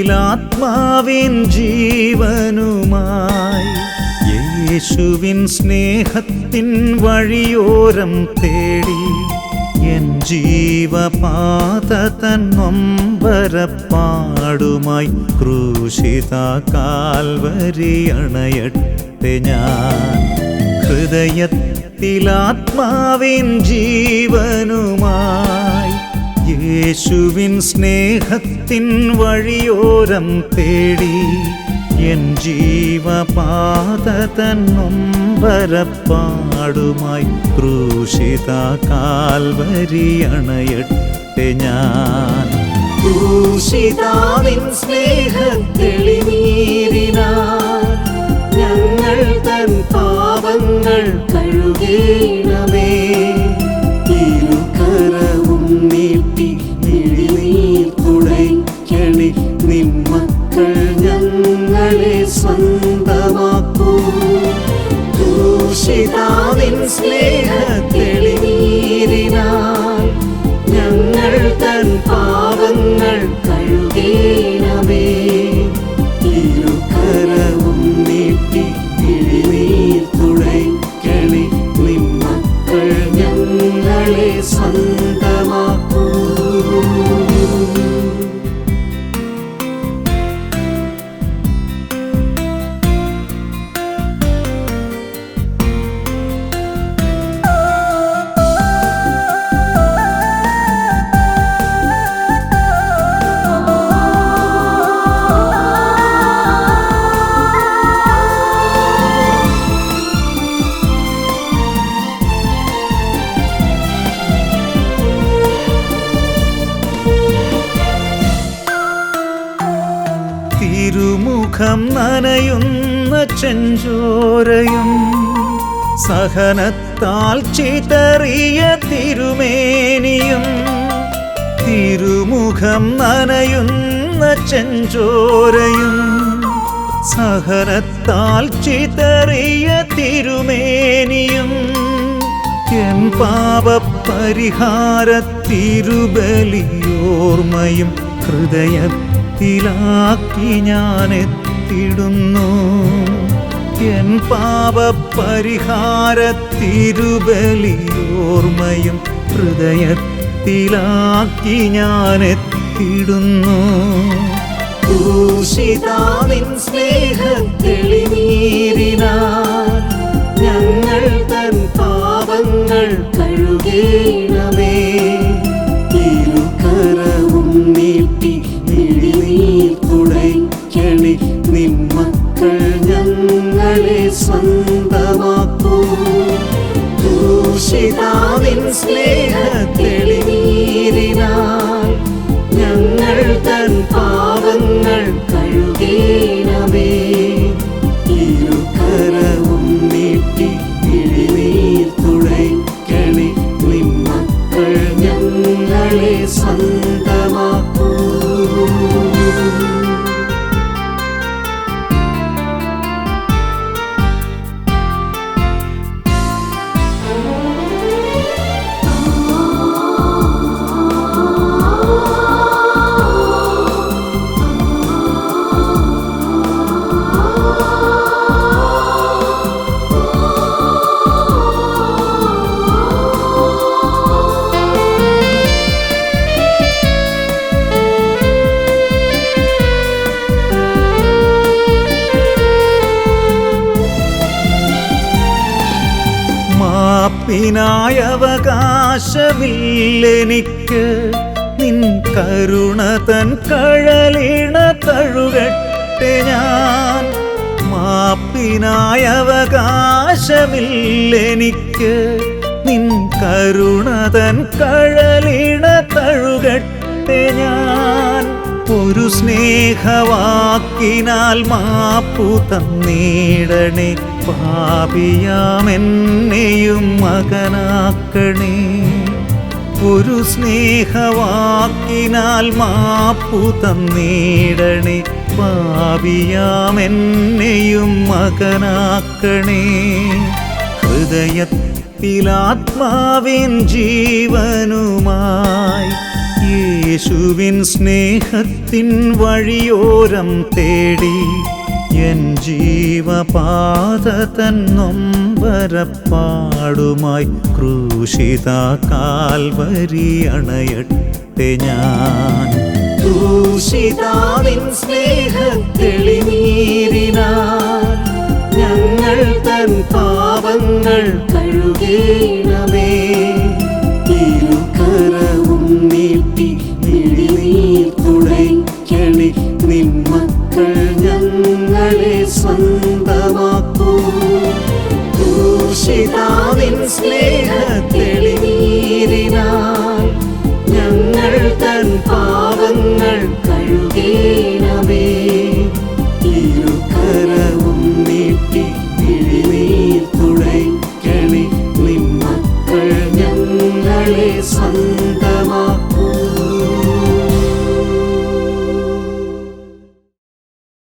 ഹൃദയത്തിലാത്മാവിൻ ജീവനുമായി യേശുവിൻ സ്നേഹത്തിൻ വഴിയോരം തേടി എൻ ജീവപാത തന്നൊമ്പരപ്പാടുമായി ക്രൂശിത കാൽവരി അണയട്ടെ ഞാൻ. ഹൃദയത്തിലാത്മാവിൻ ജീവനുമായി യേശുവിൻ സ്നേഹത്തിൻ വഴിയോരം തേടി എൻ ജീവപാത തന്നൊമ്പരപ്പാടുമായി ക്രൂശിത കാൽവരി അണയട്ടെ ഞാൻ. ക്രൂശിതാവിൻ സ്നേഹത്തെളിനീരിനാൽ ഞങ്ങൾ തൻ പാപങ്ങൾ കഴുകേണമേ. നിന്മക്കൾ ഞങ്ങളെ സ്വന്തമാക്കൂ. ദൂഷിതാവിൻ സ്നേഹത്തെളിനീരിനാൽ ഞങ്ങൾ തൻ പാപങ്ങൾ കഴുകേണമേ. ഇരുകരവും നീട്ടി കിഴിനീർ തുടയ്ക്കണി. നിമ്മക്കൾ ഞങ്ങളെ സ്വന്തമാക്കൂ. തിരുമുഖം നനയുന്ന ചെഞ്ചോരയും സഹനത്താൽ ചിതറിയ തിരുമേനിയും തിരുമുഖം നനയുന്ന ചെഞ്ചോരയും സഹനത്താൽ ചിതറിയ തിരുമേനിയും എൻ പാപപരിഹാര തിരുബലിയോർമ്മയും ഹൃദയത്തിലാക്കി ഞാൻ എത്തിടുന്നു എൻ പാപപരിഹാര തിരുബലിയോർമ്മയും ഹൃദയത്തിലാക്കി ക്രൂശിതാവിൻ സ്നേഹത്തെളിനീരിനാൽ ഞങ്ങൾ തൻ പാപങ്ങൾ കഴുകേണമേ. മാപ്പിനായവകാശമില്ലെനിക്ക് നിൻ കരുണ തൻ കഴലിണ തഴുകട്ടെ ഞാൻ. മാപ്പിനായ അവകാശമില്ലെനിക്ക് നിൻ കരുണ തൻ കഴലിണ തഴുകട്ടെ ഞാൻ. ഒരു സ്നേഹവാക്കിനാൽ മാപ്പു തന്നീടണേ. പാപിയാമെന്നെയും മകനാക്കണേ. ഒരു സ്നേഹവാക്കിനാൽ മാപ്പു തന്നീടണേ. പാപിയാമെന്നെയും മകനാക്കണേ. ഹൃദയത്തിലാത്മാവിൻ ജീവനുമായി യേശുവിൻ സ്നേഹത്തിൻ വഴിയോരം തേടി എൻ ജീവപാത തന്നൊമ്പരപ്പാടുമായി ക്രൂശിത കാൽവരി അണയട്ടെ ഞാൻ. ക്രൂശിതാവിൻ സ്നേഹത്തെളിനീരിനാൽ ഞങ്ങൾ തൻ പാപങ്ങൾ കഴുകേണമേ. ക്രൂശിതാവിൻ സ്നേഹത്തെളിനീരിനാൽ ഞങ്ങൾ തൻ പാപങ്ങൾ